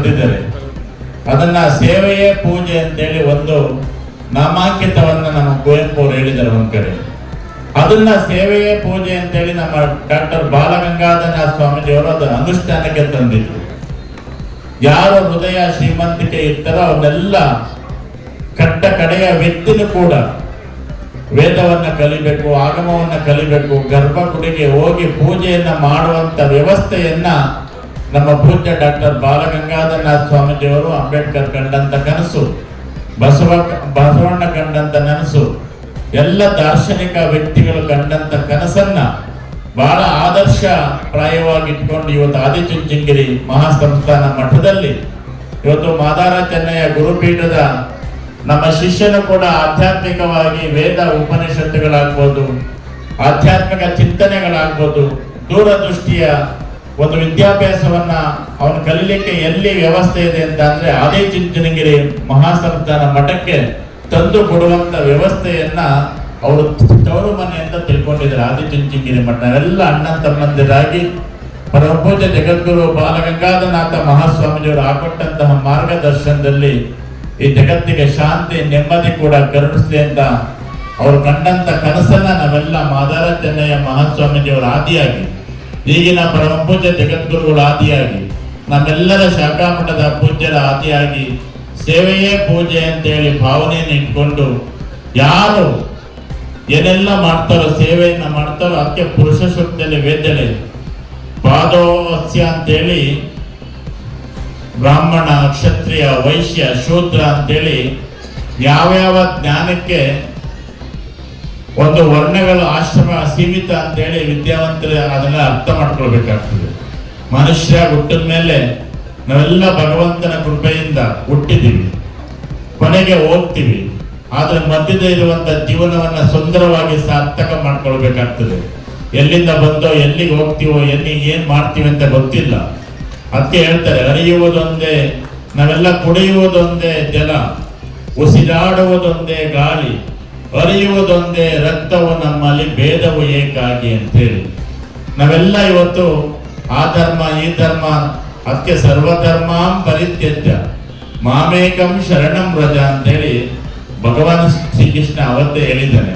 ಬರೆದಿದ್ದಾರೆ ಅದನ್ನ ಸೇವೆಯೇ ಪೂಜೆ ಅಂತೇಳಿ ಒಂದು ನಾಮಾಂಕಿತವನ್ನ ನಮ್ಮ ಕುವೆಂಪು ಅವರು ಹೇಳಿದ್ದಾರೆ ಒಂದ್ ಕಡೆ. ಅದನ್ನ ಸೇವೆಯೇ ಪೂಜೆ ಅಂತೇಳಿ ನಮ್ಮ ಡಾಕ್ಟರ್ ಬಾಲಗಂಗಾಧರನಾಥ ಸ್ವಾಮೀಜಿಯವರು ಅದನ್ನ ಅನುಷ್ಠಾನಕ್ಕೆ ತಂದಿದ್ರು. ಯಾರ ಹೃದಯ ಶ್ರೀಮಂತಿಕೆ ಇರ್ತಾರೋ ಅವನ್ನೆಲ್ಲ ಕಟ್ಟ ಕಡೆಯ ವ್ಯಕ್ತಿನೂ ಕೂಡ ವೇದವನ್ನ ಕಲಿಬೇಕು, ಆಗಮವನ್ನ ಕಲಿಬೇಕು, ಗರ್ಭಗುಡಿಗೆ ಹೋಗಿ ಪೂಜೆಯನ್ನ ಮಾಡುವಂತ ವ್ಯವಸ್ಥೆಯನ್ನ ನಮ್ಮ ಪೂಜ್ಯ ಡಾಕ್ಟರ್ ಬಾಲಗಂಗಾಧರನಾಥ ಸ್ವಾಮೀಜಿಯವರು ಅಂಬೇಡ್ಕರ್ ಕಂಡಂತ ಕನಸು ಬಸವ ಬಸವಣ್ಣ ಕಂಡಂತ ನನಸು, ಎಲ್ಲ ದಾರ್ಶನಿಕ ವ್ಯಕ್ತಿಗಳು ಕಂಡಂತ ಕನಸನ್ನ ಬಹಳ ಆದರ್ಶ ಪ್ರಾಯವಾಗಿ ಇಟ್ಕೊಂಡು ಇವತ್ತು ಆದಿಚುಂಚನಗಿರಿ ಮಹಾಸಂಸ್ಥಾನ ಮಠದಲ್ಲಿ ಇವತ್ತು ಮಾದಾರ ಚೆನ್ನಯ್ಯ ಗುರುಪೀಠದ ನಮ್ಮ ಶಿಷ್ಯನು ಕೂಡ ಆಧ್ಯಾತ್ಮಿಕವಾಗಿ ವೇದ ಉಪನಿಷತ್ತುಗಳಾಗ್ಬೋದು, ಆಧ್ಯಾತ್ಮಿಕ ಚಿಂತನೆಗಳಾಗ್ಬೋದು, ದೂರದೃಷ್ಟಿಯ ಒಂದು ವಿದ್ಯಾಭ್ಯಾಸವನ್ನ ಅವನು ಕಲೀಲಿಕ್ಕೆ ಎಲ್ಲಿ ವ್ಯವಸ್ಥೆ ಇದೆ ಅಂತ ಅಂದ್ರೆ ಆದಿಚುಂಚನಗಿರಿ ಮಹಾಸಂಸ್ಥಾನ ಮಠಕ್ಕೆ ತಂದು ಕೊಡುವಂತ ವ್ಯವಸ್ಥೆಯನ್ನ ಅವರು ತವರು ಮನೆ ಅಂತ ತಿಳ್ಕೊಂಡಿದ್ದಾರೆ. ಆದಿಚುಂಚನಗಿರಿ ಮಠ. ನಾವೆಲ್ಲ ಅಣ್ಣ ತಮ್ಮಂದಿರಾಗಿ ಪರಮಪೂಜೆ ಜಗದ್ಗುರು ಬಾಲಗಂಗಾಧರನಾಥ ಮಹಾಸ್ವಾಮೀಜಿಯವರು ಹಾಕೊಟ್ಟಂತಹ ಮಾರ್ಗದರ್ಶನದಲ್ಲಿ ಈ ಜಗತ್ತಿಗೆ ಶಾಂತಿ, ನೆಮ್ಮದಿ ಕೂಡ ಕರುಣಿಸಲಿ ಅಂತ ಅವರು ಕಂಡಂತ ಕನಸನ್ನ ನಾವೆಲ್ಲ ಮಾದಾರ ಚೆನ್ನಯ್ಯ ಮಹಾಸ್ವಾಮೀಜಿಯವರ ಆದಿಯಾಗಿ ಈಗಿನ ಪರಮಪೂಜ್ಯ ಜಗದ್ಗುರುಗಳು ಆದಿಯಾಗಿ, ನಮ್ಮೆಲ್ಲರ ಶಾಖಾಮಠದ ಪೂಜ್ಯರ ಆದಿಯಾಗಿ ಸೇವೆಯೇ ಪೂಜೆ ಅಂತೇಳಿ ಭಾವನೆಯನ್ನು ಇಟ್ಕೊಂಡು ಯಾರು ಏನೆಲ್ಲ ಮಾಡ್ತಾರೋ, ಸೇವೆಯನ್ನ ಮಾಡ್ತಾರೋ ಅದಕ್ಕೆ ಪುರುಷ ಸೂಕ್ತದಲ್ಲಿ ವೇದನೆ ಪಾದೋಸ್ಯ ಅಂತೇಳಿ ಬ್ರಾಹ್ಮಣ, ಕ್ಷತ್ರಿಯ, ವೈಶ್ಯ, ಶೂದ್ರ ಅಂತೇಳಿ ಯಾವ್ಯಾವ ಜ್ಞಾನಕ್ಕೆ ಒಂದು ವರ್ಣಗಳ ಆಶ್ರಮ ಸೀಮಿತ ಅಂತೇಳಿ ವಿದ್ಯಾವಂತರು ಅದನ್ನ ಅರ್ಥ ಮಾಡ್ಕೊಳ್ಬೇಕಾಗ್ತದೆ. ಮನುಷ್ಯ ಹುಟ್ಟಿದ ಮೇಲೆ ನಾವೆಲ್ಲ ಭಗವಂತನ ಕೃಪೆಯಿಂದ ಹುಟ್ಟಿದ್ದೀವಿ ಕೊನೆಗೆ ಹೋಗ್ತೀವಿ. ಆದ್ರೆ ಮಧ್ಯದ ಇರುವಂತ ಜೀವನವನ್ನ ಸುಂದರವಾಗಿ ಸಾರ್ಥಕ ಮಾಡ್ಕೊಳ್ಬೇಕಾಗ್ತದೆ. ಎಲ್ಲಿಂದ ಬಂದೋ, ಎಲ್ಲಿಗೆ ಹೋಗ್ತೀವೋ, ಎಲ್ಲಿ ಏನ್ ಮಾಡ್ತೀವಿ ಅಂತ ಗೊತ್ತಿಲ್ಲ. ಅದಕ್ಕೆ ಹೇಳ್ತಾರೆ, ಅರಿಯುವುದೊಂದೇ, ನಾವೆಲ್ಲ ಕುಡಿಯುವುದೊಂದೇ ಜಲ, ಉಸಿರಾಡುವುದೊಂದೇ ಗಾಳಿ ಅರಿಯುವುದೊಂದೇ ರಕ್ತವು ನಮ್ಮಲ್ಲಿ ಭೇದವು ಏಕಾಗಿ ಅಂತೇಳಿ. ನಾವೆಲ್ಲ ಇವತ್ತು ಆ ಧರ್ಮ, ಈ ಧರ್ಮ ಅದಕ್ಕೆ ಸರ್ವಧರ್ಮಾಂ ಪರಿತ್ಯಜ್ಯ. ಮಾಮೇಕಂ ಶರಣಂ ವ್ರಜ ಅಂತೇಳಿ ಭಗವಾನ್ ಶ್ರೀಕೃಷ್ಣ ಅವತ್ತೇ ಹೇಳಿದ್ದಾನೆ.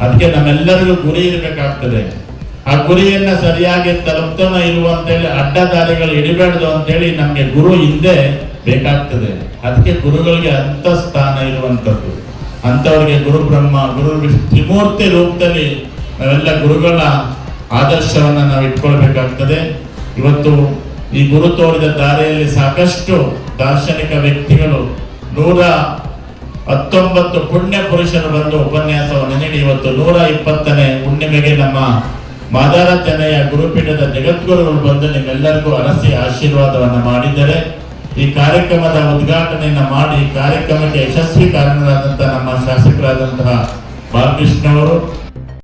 ಅದಕ್ಕೆ ನಮ್ಮೆಲ್ಲರಿಗೂ ಗುರಿ ಇರಬೇಕಾಗ್ತದೆ. ಆ ಗುರಿಯನ್ನ ಸರಿಯಾಗಿ ತಲುಪ್ತಾನ ಇಲ್ವ ಅಂತೇಳಿ ಹಿಡಿಬೇಡ್ದು ಅಂತೇಳಿ ನಮ್ಗೆ ಗುರು ಹಿಂದೆ ಬೇಕಾಗ್ತದೆ. ಅದಕ್ಕೆ ಗುರುಗಳಿಗೆ ಅಂತ ಸ್ಥಾನ ಇರುವಂತದ್ದು ಅಂತವರಿಗೆ ಗುರು ಬ್ರಹ್ಮ, ಗುರು ತ್ರಿಮೂರ್ತಿ ರೂಪದಲ್ಲಿ ನಾವೆಲ್ಲ ಗುರುಗಳ ಆದರ್ಶವನ್ನ ನಾವು ಇಟ್ಕೊಳ್ಬೇಕಾಗ್ತದೆ. ಇವತ್ತು ಈ ಗುರು ತೋರಿದ ದಾರಿಯಲ್ಲಿ ಸಾಕಷ್ಟು ದಾರ್ಶನಿಕ ವ್ಯಕ್ತಿಗಳು ನೂರ ಹತ್ತೊಂಬತ್ತು ಪುಣ್ಯ ಪುರುಷರು ಬಂದು ಉಪನ್ಯಾಸವನ್ನು ನೀಡಿ, ಇವತ್ತು ನೂರ ಇಪ್ಪತ್ತನೇ ಹುಣ್ಣಿಮೆಗೆ ನಮ್ಮ ಮಾದಾರ ತೆನೆಯ ಗುರುಪೀಠದ ಜಗದ್ಗುರುಗಳು ಬಂದು ನಿಮ್ಮೆಲ್ಲರಿಗೂ ಅರಸಿ ಆಶೀರ್ವಾದವನ್ನು ಮಾಡಿದ್ದಾರೆ. ಈ ಕಾರ್ಯಕ್ರಮದ ಉದ್ಘಾಟನೆಯನ್ನ ಮಾಡಿ ಕಾರ್ಯಕ್ರಮಕ್ಕೆ ಯಶಸ್ವಿ ಕಾರಣರಾದಂತಹ ನಮ್ಮ ಶಾಸಕರಾದಂತಹ ಬಾಲಕೃಷ್ಣ ಅವರು